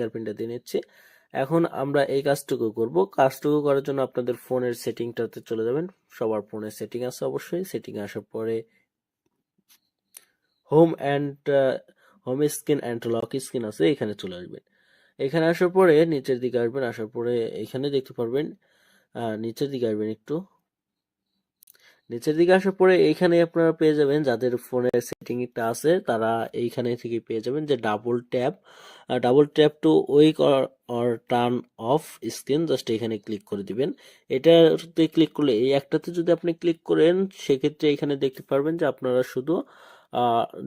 ফিঙ্গারপ্রিন্টটা দিয়ে নিচ্ছি। এখন আমরা এই কাজটুকু করব। কাজটুকু করার জন্য আপনাদের ফোনের সেটিংটাতে চলে যাবেন। সবার ফোনের সেটিং আছে অবশ্যই। সেটিং আসার পরে home and home screen and lock screen আছে, এখানে চলে আসবেন। এখানে আসার পরে নিচের দিকে আসবেন। আসার পরে এখানে দেখতে পারবেন নিচের দিকে আসবেন একটু। নিচের দিকে আসার পরে এইখানে আপনারা পেয়ে যাবেন যাদের ফোনের সেটিংটা আছে, তারা এইখানে থেকে পেয়ে যাবেন যে double tap double tap to wake or turn off screen just এখানে ক্লিক করে দিবেন। এটাতে ক্লিক করলে, এই একটাতে যদি আপনি ক্লিক করেন, সেক্ষেত্রে এখানে দেখতে পারবেন যে আপনারা শুধু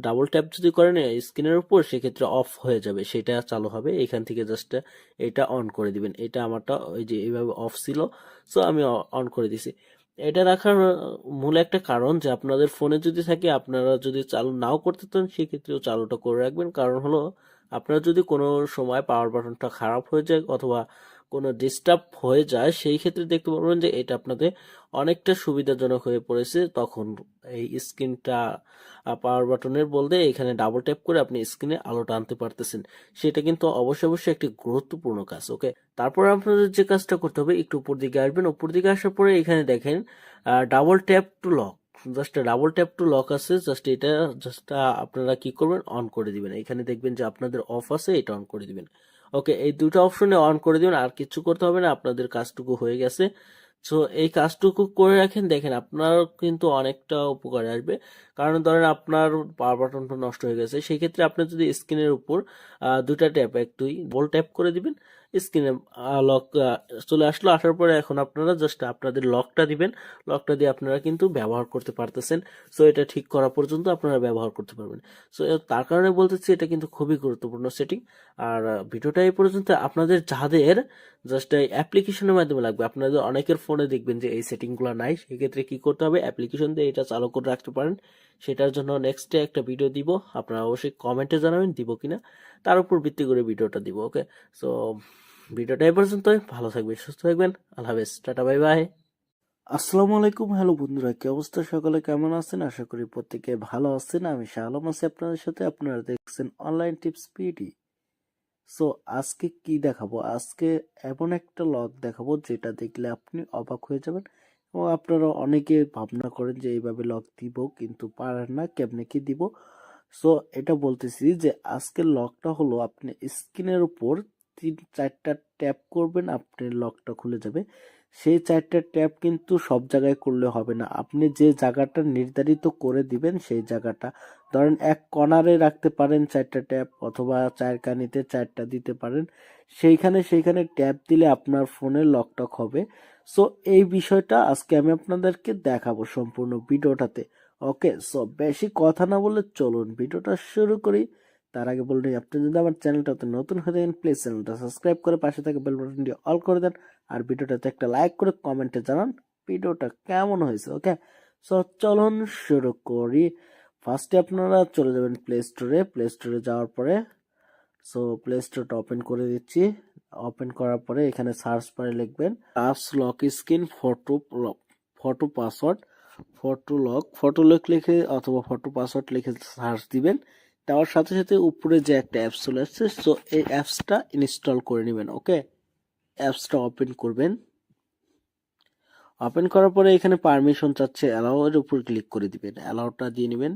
ডাবল ট্যাপ যদি করেন স্ক্রিনের উপর, সেক্ষেত্রে অফ হয়ে যাবে। সেটা চালু হবে। এখান থেকে জাস্ট এটা অন করে দিবেন। এটা আমারটা ওই যে এইভাবে অফ ছিল সো আমি অন করে দিছি। এটা রাখার মূল একটা কারণ যে আপনাদের ফোনে যদি থাকে, আপনারা যদি চালু নাও করতে চান, সেক্ষেত্রেও চালুটা করে রাখবেন। কারণ হলো, আপনার যদি কোনো সময় পাওয়ার বাটনটা খারাপ হয়ে যায় অথবা কোনো ডিস্টার্ব হয়ে যায়, সেই ক্ষেত্রে দেখতে পারবেন যে এটা আপনাদের অনেকটা সুবিধাজনক হয়ে পড়েছে। তখন এই স্ক্রিনটা পাওয়ার বাটনের বলতে এখানে ডাবল ট্যাপ করে আপনি স্ক্রিনে আলোটা আনতে পারতেছেন। সেটা কিন্তু অবশ্যই অবশ্যই একটি গুরুত্বপূর্ণ কাজ ওকে তারপর আপনাদের যে কাজটা করতে হবে, একটু উপর দিকে আসবেন। উপর দিকে আসার পরে এখানে দেখেন double tap to lock just double tap to lock আছে জাস্ট এটা জাস্ট আপনারা কি করবেন? অন করে দিবেন। এখানে দেখবেন যে আপনাদের অফ আছে, এটা অন করে দিবেন। ওকে এই দুটো অপশনে অন করে দিবেন, আর কিছু করতে হবে না, আপনাদের কাজটুকু হয়ে গেছে। সো এই কাজটুকু করে রাখেন, দেখেন আপনার কিন্তু অনেকটা উপকার আসবে। কারণ ধরেন আপনার পাওয়ার বাটনটা নষ্ট হয়ে গেছে, সেই ক্ষেত্রে আপনি যদি স্ক্রিনের উপর দুটা ট্যাপ এক, দুই বল ট্যাপ করে দিবেন স্ক্রিনে লক চলে আসলো, আসার পরে এখন আপনারা জাস্ট আপনাদের লকটা দিবেন লকটা দিয়ে আপনারা কিন্তু ব্যবহার করতে পারতেছেন সো এটা ঠিক করা পর্যন্ত আপনারা ব্যবহার করতে পারবেন। সো তার কারণে বলতেছি এটা কিন্তু খুবই গুরুত্বপূর্ণ সেটিং আর ভিডিওটা এই পর্যন্ত, আপনাদের যাদের জাস্ট এই অ্যাপ্লিকেশনের মাধ্যমে লাগবে, আপনাদের অনেকের ফোনে দেখবেন যে এই সেটিংগুলো নাই, সেক্ষেত্রে কি করতে হবে? অ্যাপ্লিকেশন দিয়ে এটা চালু করে রাখতে পারেন। সেটার জন্য নেক্সটে একটা ভিডিও দিব। আপনারা অবশ্যই কমেন্টে জানাবেন, দিব কিনা। তার উপর ভিত্তি করে ভিডিওটা দিব ওকে সো ভিডিওটা এই পর্যন্তই। ভালো থাকবেন, সুস্থ থাকবেন। আল্লাহ হাফেজ। টাটা বাই বাই আসসালামু আলাইকুম। হ্যালো বন্ধুরা, কি অবস্থা? সকালে কেমন আছেন? আশা করি প্রত্যেকে ভালো আছেন। আমি শাহ আলম আছি আপনাদের সাথে। আপনারা দেখছেন অনলাইন টিপস পিডি সো আজকে কি দেখাবো? আজকে এমন একটা লক দেখাবো যেটা দেখলে আপনি অবাক হয়ে যাবেন। এবং আপনারা অনেকে ভাবনা করেন যে এইভাবে লক দিব, কিন্তু পারেন না, কেমনে কি দিব? সো এটা বলতেছি যে আজকের লকটা হলো আপনি স্ক্রিনের উপর তিন, চারটা ট্যাপ করবেন, আপনার লকটা খুলে যাবে। সেই চারটা ট্যাপ কিন্তু সব জায়গায় করলে হবে না। আপনি যে জায়গাটা নির্ধারিত করে দিবেন, সেই জায়গাটা। ধরেন এক কর্নারে রাখতে পারেন চারটা ট্যাপ অথবা চার কানিতে চারটা দিতে পারেন। সেইখানে সেইখানে ট্যাপ দিলে আপনার ফোনের লকটক হবে। সো এই বিষয়টা আজকে আমি আপনাদেরকে দেখাবো সম্পূর্ণ ভিডিওটাতে। ওকে সো বেশি কথা না বলে চলুন ভিডিওটা শুরু করি। তার আগে বলে আপনি যদি আমার চ্যানেলটাতে নতুন হয়ে থাকেন প্লিজ চ্যানেলটা সাবস্ক্রাইব করে পাশে থাকা বেল বাটনটি অল করে দেন। আর ভিডিওটাতে একটা লাইক করে কমেন্টে জানান ভিডিওটা কেমন হয়েছে ওকে সো চলুন শুরু করি। ফার্স্টে আপনারা চলে যাবেন প্লে স্টোরে প্লে স্টোরে যাওয়ার পরে সো প্লে স্টোরটা ওপেন করে দিচ্ছি। ওপেন করার পরে এখানে সার্চ বারে লিখবেন apps lock screen photo photo password photo lock photo lock লিখে অথবা ফটো পাসওয়ার্ড লিখে সার্চ দিবেন। দেওয়ার সাথে সাথে উপরে যে একটা অ্যাপস চলে আসছে সো এই অ্যাপসটা ইনস্টল করে নেবেন ওকে অ্যাপসটা ওপেন করবেন। ওপেন করার পরে এখানে পারমিশন চাচ্ছে অ্যালাউ এর উপর ক্লিক করে দিবেন। অ্যালাউটা দিয়ে নেবেন।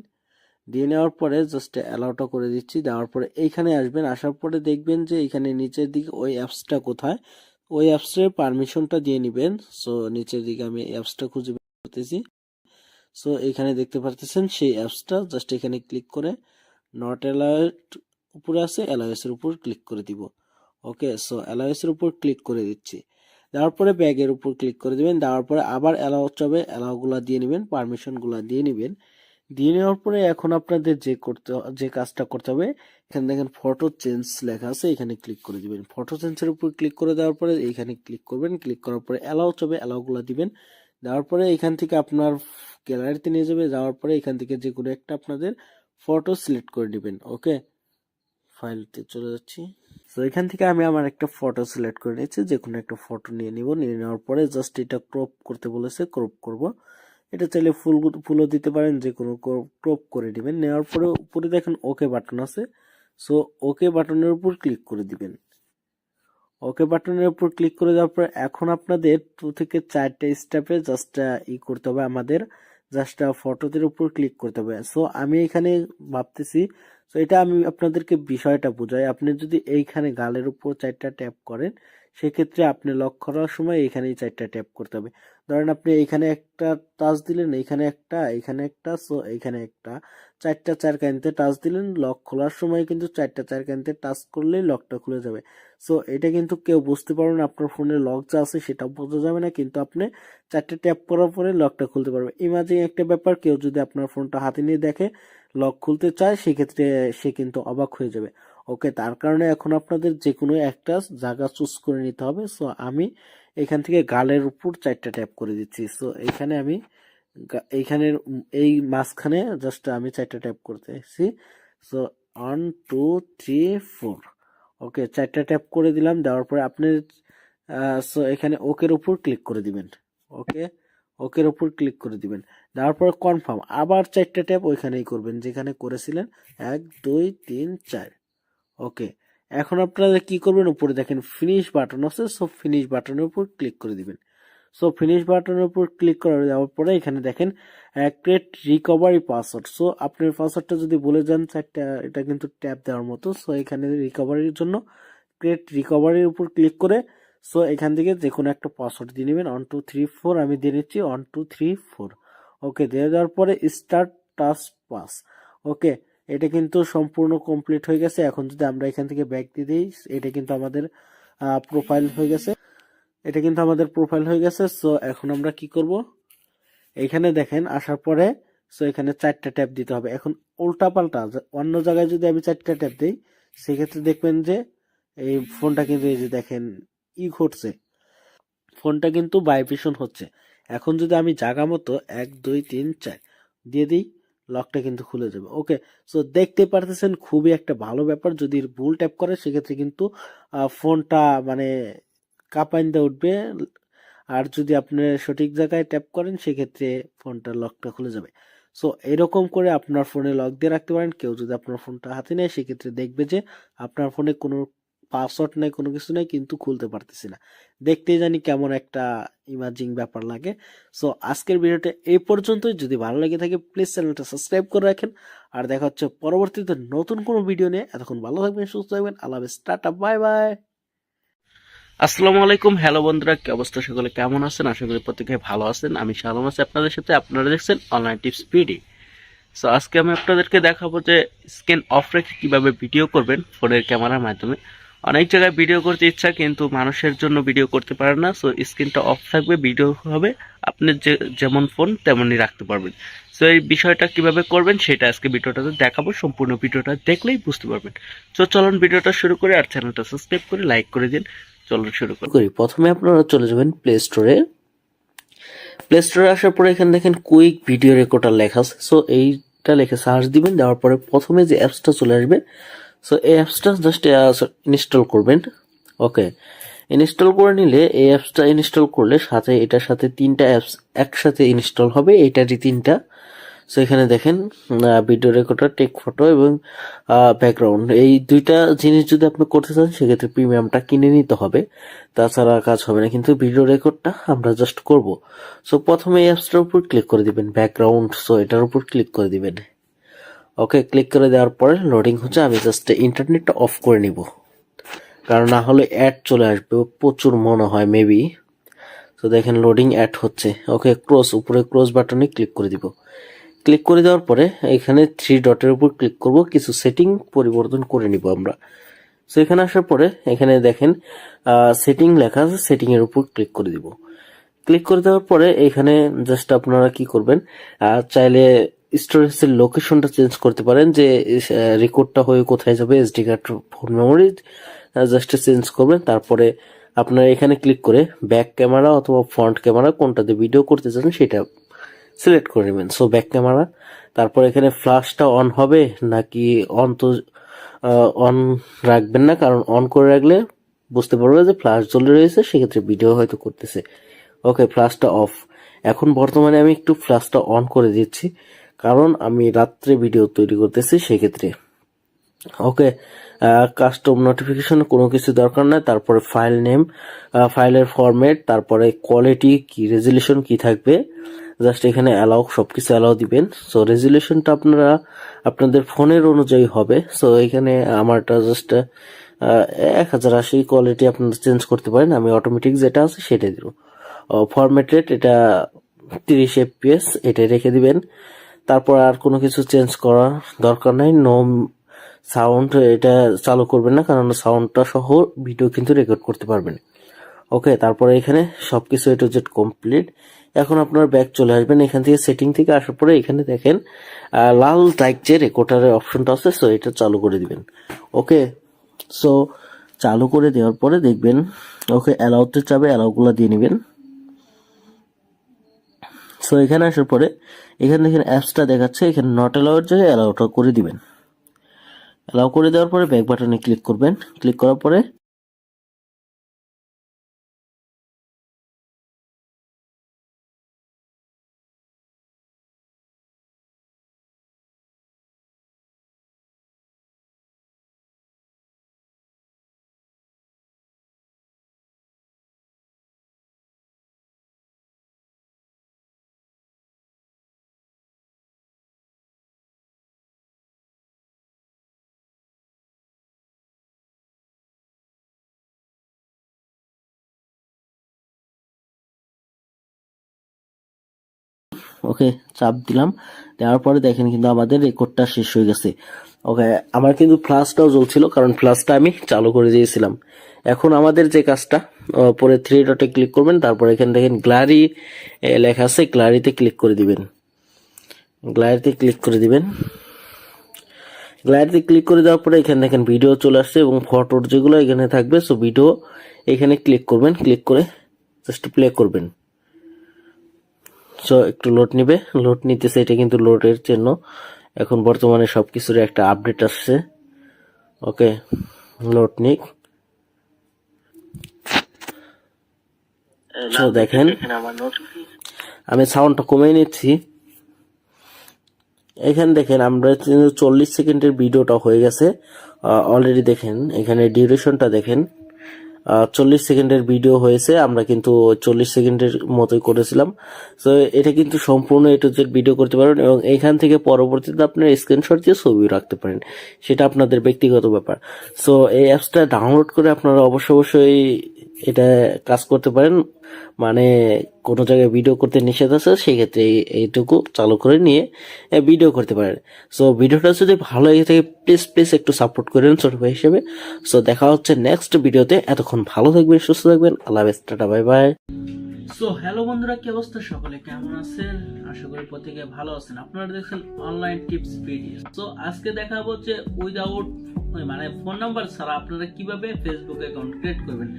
দিয়ে নেওয়ার পরে জাস্ট অ্যালাউটা করে দিচ্ছি। দেওয়ার পরে এইখানে আসবেন, আসার পরে দেখবেন যে এখানে নিচের দিকে ওই অ্যাপসটা কোথায়? ওই অ্যাপসের পারমিশনটা দিয়ে নেবেন। সো নিচের দিকে আমি অ্যাপসটা খুঁজে করতেছি। সো এখানে দেখতে পারতেছেন সেই অ্যাপসটা জাস্ট এখানে ক্লিক করে নট অ্যালাউড উপরে আছে অ্যালাউএস এর উপর ক্লিক করে দিব। ওকে সো অ্যালাউএস এর উপর ক্লিক করে দিচ্ছি। দেওয়ার পরে ব্যাগের উপর ক্লিক করে দিবেন। দেওয়ার পরে আবার অ্যালাউ চাবে অ্যালাউগুলা দিয়ে নেবেন পারমিশনগুলা দিয়ে নেবেন। দিয়ে নেওয়ার পরে এখন আপনাদের যে করতে যে কাজটা করতে হবে, এখানে দেখেন ফটো চেঞ্জ লেখা আছে, এখানে ক্লিক করে দিবেন। ফটো চেঞ্জের উপর ক্লিক করে দেওয়ার পরে এখানে ক্লিক করবেন। ক্লিক করার পরে অ্যালাউ চবে অ্যালাউগুলা দিবেন। দেওয়ার পরে এখান থেকে আপনার গ্যালারিতে নিয়ে যাবে, যাওয়ার পরে এখান থেকে যে কোনো একটা আপনাদের ফটো সিলেক্ট করে নেবেন ওকে ফাইলতে চলে যাচ্ছি। তো এখান থেকে আমি আমার একটা ফটো সিলেক্ট করে নিয়েছি, যে কোনো একটা ফটো নিয়ে নিব। নিয়ে নেওয়ার পরে জাস্ট এটা ক্রপ করতে বলেছে ক্রপ করব। এটা চাইলে ফুল ফুলও দিতে পারেন, যে কোনো ক্রপ করে দিবেন। নেওয়ার পরে উপরে দেখেন ওকে বাটন আছে। সো ওকে বাটনের উপর ক্লিক করে দিবেন। ওকে বাটনের উপর ক্লিক করে দেওয়ার পর এখন আপনাদের টু থেকে চারটে স্টেপে জাস্ট ই করতে হবে আমাদের। জাস্ট ফটোদের উপর ক্লিক করতে হবে। সো আমি এখানে ভাবতেছি সো এটা আমি আপনাদেরকে বিষয়টা বোঝাই। আপনি যদি এইখানে গালের উপর চারটা ট্যাপ করেন সেক্ষেত্রে আপনি লক করার সময় এইখানেই চারটা ট্যাপ করতে হবে। ধরেন আপনি এইখানে একটা টাচ দিলেন এইখানে একটা এইখানে একটা সো এইখানে একটা। চারটা চার কানিতে টাচ দিলেন লক খোলার সময় কিন্তু চারটা চার কানিতে টাচ করলেই লকটা খুলে যাবে। সো এটা কিন্তু কেউ বুঝতে পারবে না, আপনার ফোনে লক যা আছে সেটা বোঝা যাবে না, কিন্তু আপনি চারটে ট্যাপ করার পরে লকটা খুলতে পারবে ইমাজিং একটা ব্যাপার, কেউ যদি আপনার ফোনটা হাতে নিয়ে দেখে লক খুলতে চায়, সেক্ষেত্রে সে কিন্তু অবাক হয়ে যাবে। ওকে, তার কারণে এখন আপনাদের যে কোনো একটা জায়গা চুজ করে নিতে হবে। সো, আমি এখান থেকে গালের উপর চারটা ট্যাপ করে দিচ্ছি। সো, এখানে আমি এইখানের এই মাঝখানে জাস্ট আমি চারটা ট্যাপ করতেছি so, one, two, three, four. Okay, চারটা ট্যাপ করে দিলাম। দেওয়ার পরে আপনি সো, এখানে ওকের উপর ক্লিক করে দিবেন। ওকে ওকের উপর ক্লিক করে দিবেন। দেওয়ার পরে কনফার্ম আবার চারটা ট্যাপ ওইখানেই করবেন, যেখানে করেছিলেন এক, দুই, তিন, চার। ওকে, এখন আপনারা কি করবেন? উপরে দেখেন ফিনিশ বাটন আছে সো ফিনিশ বাটনের উপর ক্লিক করে দিবেন। সো ফিনিশ বাটনের উপর ক্লিক করে দেওয়ার পরে এখানে দেখেন ক্রিয়েট রিকভারি পাসওয়ার্ড সো আপনার পাসওয়ার্ডটা যদি বলে যান, চারটা, এটা কিন্তু ট্যাপ দেওয়ার মতো। সো এখানে রিকভারির জন্য ক্রিয়েট রিকভারির উপর ক্লিক করে সো এখান থেকে যে কোনো একটা পাসওয়ার্ড দিয়ে নেবেন ওয়ান টু থ্রি ফোর আমি দিয়ে নিচ্ছি one two three four okay দিয়ে দেওয়ার পরে স্টার্ট টাচ পাস ওকে এটা কিন্তু সম্পূর্ণ কমপ্লিট হয়ে গেছে। এখন যদি আমরা এখান থেকে ব্যাক দিয়ে দিই, এটা কিন্তু আমাদের প্রোফাইল হয়ে গেছে। এটা কিন্তু আমাদের প্রোফাইল হয়ে গেছে। সো এখন আমরা কি করব? এখানে দেখেন, আসার পরে সো এখানে চারটা ট্যাপ দিতে হবে। এখন উল্টা পাল্টা অন্য জায়গায় যদি আমি চারটা ট্যাপ দিই, সেক্ষেত্রে দেখবেন যে, এই ফোনটা কিন্তু এই যে দেখেন ই ঘটছে। ফোনটা কিন্তু ভাইব্রেশন হচ্ছে। এখন যদি আমি জাগা মতো এক, দুই, তিন, চার দিয়ে দিই, লকটা কিন্তু খুলে যাবে। ওকে, সো দেখতে পারতেছেন খুবই একটা ভালো ব্যাপার। যদি ভুল ট্যাপ করে, সেক্ষেত্রে কিন্তু ফোনটা মানে কাঁপাইন দিয়ে উঠবে। আর যদি আপনি সঠিক জায়গায় ট্যাপ করেন, সেক্ষেত্রে ফোনটার লকটা খুলে যাবে। সো এরকম করে আপনার ফোনে লক দিয়ে রাখতে পারেন। কেউ যদি আপনার ফোনটা হাতে নেয়, সেক্ষেত্রে দেখবে যে আপনার ফোনে কোনো পাসওয়ার্ড নেই, কোনো কিছু নেই, কিন্তু খুলতে পারতেছি না। দেখতেই জানি কেমন একটা ইমাজিং ব্যাপার লাগে। সো আজকের ভিডিওটা এই পর্যন্তই। যদি ভালো লেগে থাকে প্লিজ চ্যানেলটা সাবস্ক্রাইব করে রাখেন। আর দেখা হচ্ছে পরবর্তীতে নতুন কোনো ভিডিও নিয়ে। এতক্ষণ ভালো থাকবেন, সুস্থ থাকবেন। আল্লাহ হাফেজ। টাটা বাই বাই আসসালামু আলাইকুম। হ্যালো বন্ধুরা, কি অবস্থা? সকলে কেমন আছেন? আশা করি প্রত্যেকে ভালো আছেন। আমি শালম আছি আপনাদের সাথে। আপনারা দেখছেন অনলাইন টিপস পিডি সো আজকে আমি আপনাদেরকে দেখাবো যে স্ক্যান অফ রেখে কীভাবে ভিডিও করবেন ফোনের ক্যামেরার মাধ্যমে। অনেক জায়গায় ভিডিও করতে ইচ্ছা, কিন্তু মানুষের জন্য ভিডিও করতে পারে না। সো স্ক্রিনটা অফ থাকবে ভিডিও হবে। আপনি যে, যেমন ফোন তেমনই রাখতে পারবেন। সো এই বিষয়টা কীভাবে করবেন, সেটা আজকে ভিডিওটাতে দেখাবো। সম্পূর্ণ ভিডিওটা দেখলেই বুঝতে পারবেন। তো চলুন ভিডিওটা শুরু করে আর চ্যানেলটা সাবস্ক্রাইব করে লাইক করে দিন। চলুন শুরু করি। প্রথমে আপনারা চলে যাবেন প্লে স্টোরে প্লে স্টোরে আসার পরে এখানে দেখেন কুইক ভিডিও রেকর্ডার লেখা আছে। সো এইটা লিখে সার্চ দিবেন। দেওয়ার পরে প্রথমে যে অ্যাপসটা চলে আসবে সো এই অ্যাপসটা জাস্ট ইনস্টল করবেন। ওকে ইনস্টল করে নিলে এই অ্যাপসটা ইনস্টল করলে সাথে এটার সাথে তিনটা অ্যাপস একসাথে ইনস্টল হবে এইটারই তিনটা। সো এখানে দেখেন ভিডিও রেকর্ডার টেক ফটো এবং ব্যাকগ্রাউন্ড এই দুইটা জিনিস যদি আপনি করতে চান, সেক্ষেত্রে প্রিমিয়ামটা কিনে নিতে হবে। তাছাড়া কাজ হবে না, কিন্তু ভিডিও রেকর্ডটা আমরা জাস্ট করব। সো প্রথমে এই অ্যাপসটার উপর ক্লিক করে দিবেন ব্যাকগ্রাউন্ড সো এটার উপর ক্লিক করে দিবেন। ওকে ক্লিক করে দেওয়ার পরে লোডিং হচ্ছে, আমি জাস্ট ইন্টারনেটটা অফ করে নিব। কারণ না হলে অ্যাড চলে আসবে প্রচুর মনে হয় মেবি তো দেখেন লোডিং অ্যাড হচ্ছে। ওকে ক্রস উপরে ক্রস বাটনে ক্লিক করে দিব। ক্লিক করে দেওয়ার পরে এখানে থ্রি ডটের উপর ক্লিক করব, কিছু সেটিং পরিবর্তন করে নিব আমরা। সো এখানে আসার পরে এখানে দেখেন সেটিং লেখা আছে সেটিংয়ের উপর ক্লিক করে দিব। ক্লিক করে দেওয়ার পরে এখানে জাস্ট আপনারা কি করবেন চাইলে স্টোরেজের লোকেশনটা চেঞ্জ করতে পারেন যে রেকর্ডটা হয়ে কোথায় যাবে SD card phone memory just change করবেন। তারপরে আপনারা এখানে ক্লিক করে ব্যাক ক্যামেরা অথবা ফ্রন্ট ক্যামেরা কোনটাতে ভিডিও করতে চান সেটা সিলেক্ট করে নেবেন। সো ব্যাক ক্যামেরা তারপর এখানে ফ্ল্যাশটা অন হবে নাকি অন তো অন রাখবেন না, কারণ অন করে রাখলে বুঝতে পারবে যে ফ্ল্যাশ জ্বলে রয়েছে, সেক্ষেত্রে ভিডিও হয়তো করতেছে। ওকে ফ্ল্যাশটা অফ এখন বর্তমানে আমি একটু ফ্ল্যাশটা অন করে দিচ্ছি। কারণ আমি রাত্রে ভিডিও তৈরি করতেছি, সেক্ষেত্রে। ওকে কাস্টম নোটিফিকেশন কোনো কিছু দরকার নাই, তারপরে ফাইল নেম ফাইলের ফরম্যাট তারপরে কোয়ালিটি কি রেজুলেশন কি থাকবে জাস্ট এখানে অ্যালাউ সব কিছু অ্যালাউ দিবেন। সো রেজুলেশনটা আপনারা, আপনাদের ফোনের অনুযায়ী হবে। সো এখানে আমারটা জাস্ট এক হাজার আশি কোয়ালিটি আপনারা চেঞ্জ করতে পারেন, আমি অটোমেটিক যেটা আছে সেটাই দিব। ফরম্যাট রেট এটা তিরিশ এফপিএস এটাই রেখে দিবেন। তারপর আর কোনো কিছু চেঞ্জ করার দরকার নেই। নো সাউন্ড এটা চালু করবেন না, কারণ সাউন্ডটা সহ ভিডিও কিন্তু রেকর্ড করতে পারবেন। ওকে তারপরে এখানে সব কিছু এটু জেড কমপ্লিট এখন আপনার ব্যাক চলে আসবেন, এখান থেকে সেটিং থেকে আসার পরে এখানে দেখেন লাল টাইক যে রেকর্ডারের অপশনটা আছে সো এটা চালু করে দিবেন। ওকে সো চালু করে দেওয়ার পরে দেখবেন ওকে অ্যালাউতে চাবে অ্যালাউগুলো দিয়ে নেবেন। সো এখানে আসার পরে এখানে দেখেন অ্যাপসটা দেখাচ্ছে, এখানে নট অ্যালাউর জায়গায় অ্যালাউটা করে দিবেন। অ্যালাউ করে দেওয়ার পরে ব্যাক বাটনে ক্লিক করবেন। ক্লিক করার পরে ওকে, চাপ দিলাম। দেওয়ার পরে দেখেন কিন্তু আমাদের রেকর্ডটা শেষ হয়ে গেছে। ওকে, আমার কিন্তু ফ্লাশটাও জ্বলছিল, কারণ ফ্লাশটা আমি চালু করে দিয়েছিলাম। এখন আমাদের যে কাজটা পরে থ্রি ডটে ক্লিক করবেন, তারপর এখানে দেখেন গ্লারি লেখা আছে গ্লারিতে ক্লিক করে দিবেন। গ্লারিতে ক্লিক করে দিবেন। গ্লারিতে ক্লিক করে দেওয়ার পরে এখানে দেখেন ভিডিও চলে আসছে এবং ফটোর যেগুলো এখানে থাকবে সো ভিডিও এখানে ক্লিক করবেন। ক্লিক করে জাস্ট প্লে করবেন। একটু লোড নিবে। লোড নিতেছে এটা কিন্তু লোডের জন্য। এখন বর্তমানে সব সবকিছুর একটা আপডেট আসছে। ওকে লোড নিক। দেখেন। আমি সাউন্ডটা কমিয়ে নিচ্ছি। এখানে দেখেন আমরা চল্লিশ সেকেন্ডের ভিডিওটা হয়ে গেছে। অলরেডি দেখেন এখানে ডিউরেশনটা দেখেন। চল্লিশ সেকেন্ডের ভিডিও হয়েছে, আমরা কিন্তু চল্লিশ সেকেন্ডের মতোই করেছিলাম। তো এটা কিন্তু সম্পূর্ণ এটু জেড ভিডিও করতে পারেন এবং এখান থেকে পরবর্তীতে আপনার স্ক্রিনশট দিয়ে ছবিও রাখতে পারেন। সেটা আপনাদের ব্যক্তিগত ব্যাপার। সো এই অ্যাপসটা ডাউনলোড করে আপনারা অবশ্য অবশ্যই এটা কাজ করতে পারেন। মানে কোনো জায়গায় ভিডিও করতে নিষেধ আছে, সেক্ষেত্রে এই- এইটুকু চালু করে নিয়ে ভিডিও করতে পারেন। সো ভিডিওটা যদি ভালো লেগে থাকে প্লিজ প্লিজ একটু সাপোর্ট করেন ছোট ভাই হিসেবে। সো দেখা হচ্ছে নেক্সট ভিডিওতে এতক্ষণ ভালো থাকবেন, সুস্থ থাকবেন। আল্লাহ tata bye bye so hello বন্ধুরা, কি অবস্থা? সকলে কেমন আছেন? আশা করি প্রত্যেকে ভালো আছেন। আপনারা দেখছেন অনলাইন টিপস ভিডিও সো আজকে দেখাবো যে উইদাউট মানে ফোন নাম্বার ছাড়া আপনারা কীভাবে ফেসবুক অ্যাকাউন্ট ক্রিয়েট করবেন।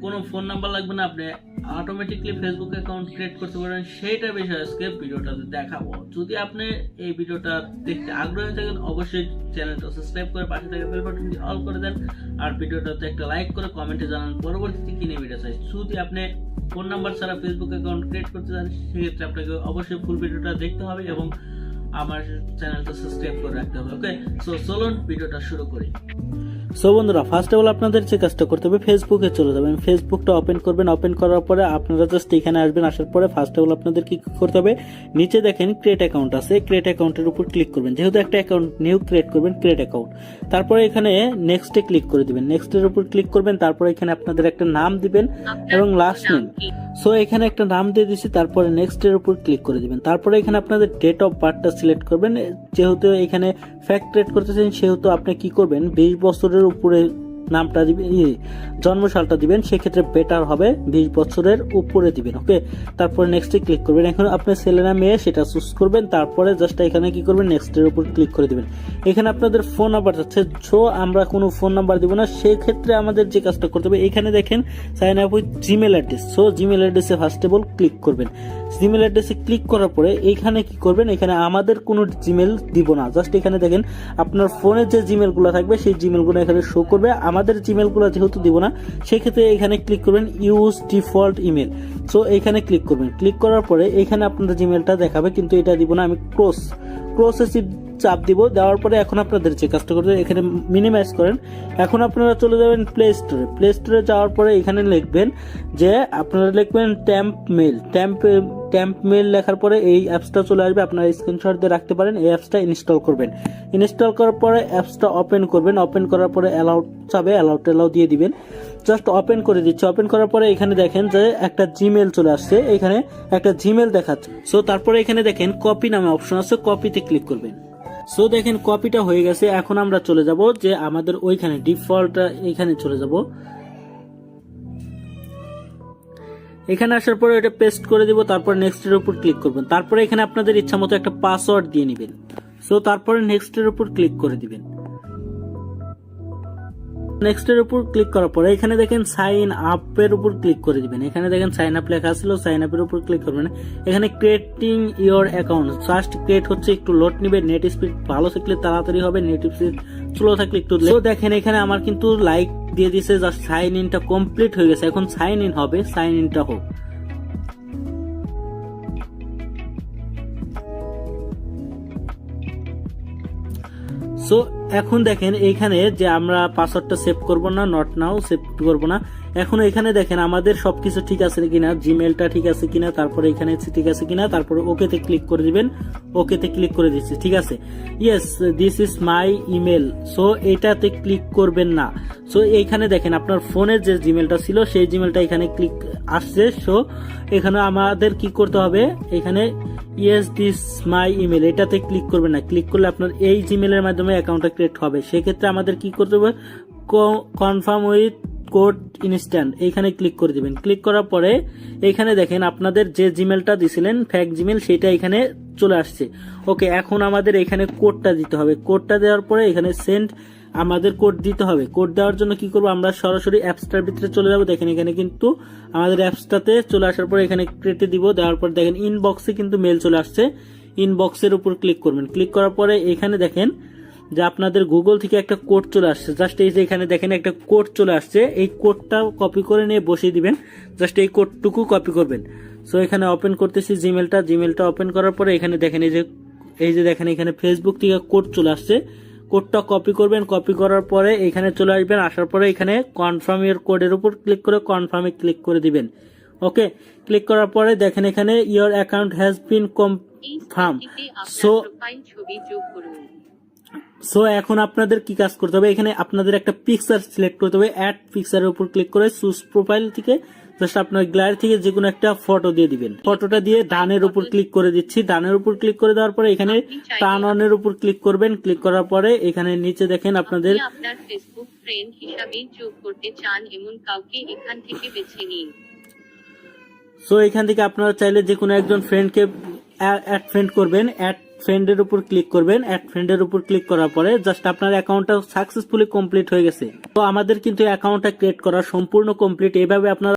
কোনো ফোন নাম্বার লাগবে না, আপনি অটোমেটিকলি ফেসবুক অ্যাকাউন্ট ক্রিয়েট করতে পারেন, সেইটা বিষয়ে আজকে ভিডিওটাতে দেখাবো। যদি আপনি এই ভিডিওটা দেখতে আগ্রহী থাকেন, অবশ্যই চ্যানেলটা সাবস্ক্রাইব করে পাশে থাকা বেল বাটনটি অল করে দেন আর ভিডিওটাতে একটা লাইক করে কমেন্টে জানান পরবর্তীতে কি নিয়ে ভিডিও চাই। যদি আপনি ফোন নাম্বার ছাড়া ফেসবুক অ্যাকাউন্ট ক্রিয়েট করতে চান, সেক্ষেত্রে আপনাকে অবশ্যই ফুল ভিডিওটা দেখতে হবে এবং আমার চ্যানেলটা সাবস্ক্রাইব করে রাখতে হবে ওকে সো চলুন ভিডিওটা শুরু করি। সো বন্ধুরা ফার্স্ট অফ অল আপনাদের যে কাজটা করতে হবে ফেসবুকে চলে যাবেন। ফেসবুকটা ওপেন করবেন। ওপেন করার পরে আপনারা জাস্ট এখানে আসবেন আসার পরে ফার্স্ট অফ অল আপনাদের কি করতে হবে? নিচে দেখেন ক্রিয়েট অ্যাকাউন্ট আছে। ক্রিয়েট অ্যাকাউন্টের উপর ক্লিক করবেন। যেহেতু একটা অ্যাকাউন্ট নিউ ক্রিয়েট করবেন ক্রিয়েট অ্যাকাউন্ট তারপরে এখানে নেক্সটে ক্লিক করে দিবেন। নেক্সটের উপর ক্লিক করবেন তারপরে এখানে আপনাদের একটা নাম দিবেন এবং লাস্ট নেম সো এখানে একটা নাম দিয়ে দিচ্ছি তারপরে নেক্সট এর উপর ক্লিক করে দিবেন। তারপরে এখানে আপনাদের ডেট অফ বার্থটা সিলেক্ট করবেন। যেহেতু এখানে ফ্যাক্ট রেট করতেছেন সেহেতু আপনি কি করবেন? বিশ বছরের উপরে নামটা দিবেন জন্মসালটা দিবেন, সেক্ষেত্রে বেটার হবে, বিশ বছরের উপরে দিবেন ওকে তারপরে নেক্সটে ক্লিক করবেন। এখন আপনি ছেলে না মেয়ে, সেটা চুজ করবেন, তারপরে জাস্ট এখানে কি করবেন নেক্সটের উপর ক্লিক করে দিবেন। এখানে আপনাদের ফোন নাম্বার যাচ্ছে সো আমরা কোনো ফোন নাম্বার দিব না, সেক্ষেত্রে আমাদের যে কাজটা করতে হবে, এখানে দেখেন sign up with Gmail address so Gmail অ্যাড্রেসে ফার্স্ট অফ অল ক্লিক করবেন। জিমেল অ্যাড্রেসে ক্লিক করার পরে এইখানে কি করবেন? এখানে আমাদের কোনো জিমেল দিব না। জাস্ট এখানে দেখেন, আপনার ফোনের যে জিমেলগুলো থাকবে, সেই জিমেলগুলো এখানে শো করবে। আমাদের জিমেলগুলো যেহেতু দিব না, সেক্ষেত্রে এখানে ক্লিক করবেন ইউজ ডিফল্ট ইমেল সো এখানে ক্লিক করবেন। ক্লিক করার পরে এখানে আপনার জিমেলটা দেখাবে, কিন্তু এটা দিব না, আমি ক্লোজ প্রসেসে চাপ দিব, দেওয়ার পরে এখন আপনাদের যে কাজটা করতে এখানে মিনিমাইজ করেন। এখন আপনারা চলে যাবেন প্লে স্টোরে প্লে স্টোরে যাওয়ার পরে এখানে লিখবেন যে আপনারা লিখবেন temp mail temp temp mail লেখার পরে এই অ্যাপসটা চলে আসবে, আপনারা স্ক্রিনশট দিয়ে রাখতে পারেন, এই অ্যাপসটা ইনস্টল করবেন। ইনস্টল করার পরে অ্যাপসটা ওপেন করবেন। ওপেন করার পরে অ্যালাউড চাবে অ্যালাউড অ্যালাউ দিয়ে দিবেন। জাস্ট ওপেন করে দিচ্ছি। ওপেন করার পরে এখানে দেখেন যে একটা জিমেল চলে আসছে। এখানে একটা জিমেল দেখাচ্ছে। সো তারপরে এখানে দেখেন কপি নামে অপশন আছে। কপিতে ক্লিক করবেন। সো দেখেন কপিটা হয়ে গেছে। এখন আমরা চলে যাব যে আমাদের ওইখানে ডিফল্ট এখানে চলে যাব। এখানে আসার পরে এটা পেস্ট করে দিব। তারপর নেক্সট এর উপর ক্লিক করবেন। তারপরে এখানে আপনাদের ইচ্ছা মতো একটা পাসওয়ার্ড দিয়ে নেবেন। সো তারপরে নেক্সট এর উপর ক্লিক করে দিবেন। নেক্সট এর উপর ক্লিক করার পরে এখানে দেখেন সাইন আপ এর উপর ক্লিক করে দিবেন। এখানে দেখেন সাইন আপ লেখা ছিল সাইন আপ এর উপর ক্লিক করবেন। এখানে creating your account just create হচ্ছে একটু লোড নিবে নেট স্পিড ভালো থাকলে তাড়াতাড়ি হবে নেট স্পিড স্লো থাকলে একটু তো দেখেন এখানে আমার কিন্তু লাইক দিয়ে দিছে জাস্ট সাইন ইনটা কমপ্লিট হয়ে গেছে। এখন সাইন ইন হবে সাইন ইনটা হোক। সো এখন দেখেন এইখানে যে আমরা পাসওয়ার্ডটা সেভ করব না নট নাও সেভ করব না। এখন এখানে দেখেন আমাদের সবকিছু ঠিক আছে কিনা জিমেলটা ঠিক আছে কিনা, তারপরে এখানে ঠিক আছে কিনা, তারপরে ওকেতে ক্লিক করে দিবেন। ওকেতে ক্লিক করে দিচ্ছি, ঠিক আছে? Yes this is my email so এটাতে ক্লিক করবেন না। সো এইখানে দেখেন আপনার ফোনের যে জিমেলটা ছিল, সেই জিমেলটা এখানে ক্লিক আসছে। সো এখানে আমাদের কি করতে হবে? এখানে ইয়েস দিস মাই ইমেল এটাতে ক্লিক করবে না। ক্লিক করলে আপনার এই জিমেলের মাধ্যমে অ্যাকাউন্টটা ক্রিয়েট হবে। সেক্ষেত্রে আমাদের কি করতে হবে? কনফার্ম উইথ কোড ইনস্ট্যান্ট এইখানে ক্লিক করে দিবেন। ক্লিক করার পরে এইখানে দেখেন আপনাদের যে জিমেলটা দিছিলেন ফ্যাক জিমেল সেটা এখানে চলে আসছে। ওকে এখন আমাদের এখানে কোডটা দিতে হবে। কোডটা দেওয়ার পরে এখানে সেন্ড আমাদের কোড দিতে হবে। কোড দেওয়ার জন্য কি করব? আমরা সরাসরি অ্যাপসটার ভিতরে চলে যাব। দেখেন এখানে কিন্তু আমাদের অ্যাপসটাতে চলে আসার পরে এখানে কেটে দিব। দেওয়ার পর দেখেন ইনবক্সে কিন্তু মেল চলে আসছে। ইনবক্সের উপর ক্লিক করবেন। ক্লিক করার পরে এখানে দেখেন যে আপনাদের গুগল থেকে একটা কোড চলে আসছে। জাস্ট এই যে এখানে দেখেন একটা কোড চলে আসছে। এই কোডটা কপি করে নিয়ে বসিয়ে দিবেন। জাস্ট এই কোডটুকু কপি করবেন। সো এখানে ওপেন করতেছি জিমেলটা জিমেলটা ওপেন করার পরে এখানে দেখেন এই যে এই যে দেখেন এখানে ফেসবুক থেকে কোড চলে আসছে। কোডটা কপি করবেন কপি করার পরে এখানে চলে আসবেন আসার পরে এখানে কনফার্ম এর কোডের উপর ক্লিক করে কনফার্মে ক্লিক করে দিবেন। ওকে ক্লিক করার পরে দেখেন এখানে your account has been confirm করুন। সো এখন আপনাদের কি কাজ করতে হবে? এখানে আপনাদের একটা পিকচার সিলেক্ট করতে হবে। অ্যাড পিকচারের উপর ক্লিক করে চুজ প্রোফাইল থেকে জাস্ট আপনার গ্যালারি থেকে যে কোনো একটা ফটো দিয়ে দিবেন। ফটোটা দিয়ে ডানের উপর ক্লিক করে দিচ্ছি। ডানের উপর ক্লিক করে দেওয়ার পরে এখানে টার্ন অনের উপর ক্লিক করবেন। ক্লিক করার পরে এখানে নিচে দেখেন আপনাদের আপনি আপনার ফেসবুক ফ্রেন্ড হিসাবে যোগ করতে চান এমন কাউকে এখান থেকে বেছে নিন। সো এখান থেকে আপনারা চাইলে যে কোনো একজন ফ্রেন্ডকে অ্যাড ফ্রেন্ড করবেন। অ্যাড ফ্রেন্ডের উপর ক্লিক করবেন। অ্যাড ফ্রেন্ডের উপর ক্লিক করার পরে জাস্ট আপনার অ্যাকাউন্টটা সাকসেসফুলি কমপ্লিট হয়ে গেছে। তো আমাদের কিন্তু অ্যাকাউন্টটা ক্রিয়েট করা সম্পূর্ণ কমপ্লিট এইভাবে আপনারা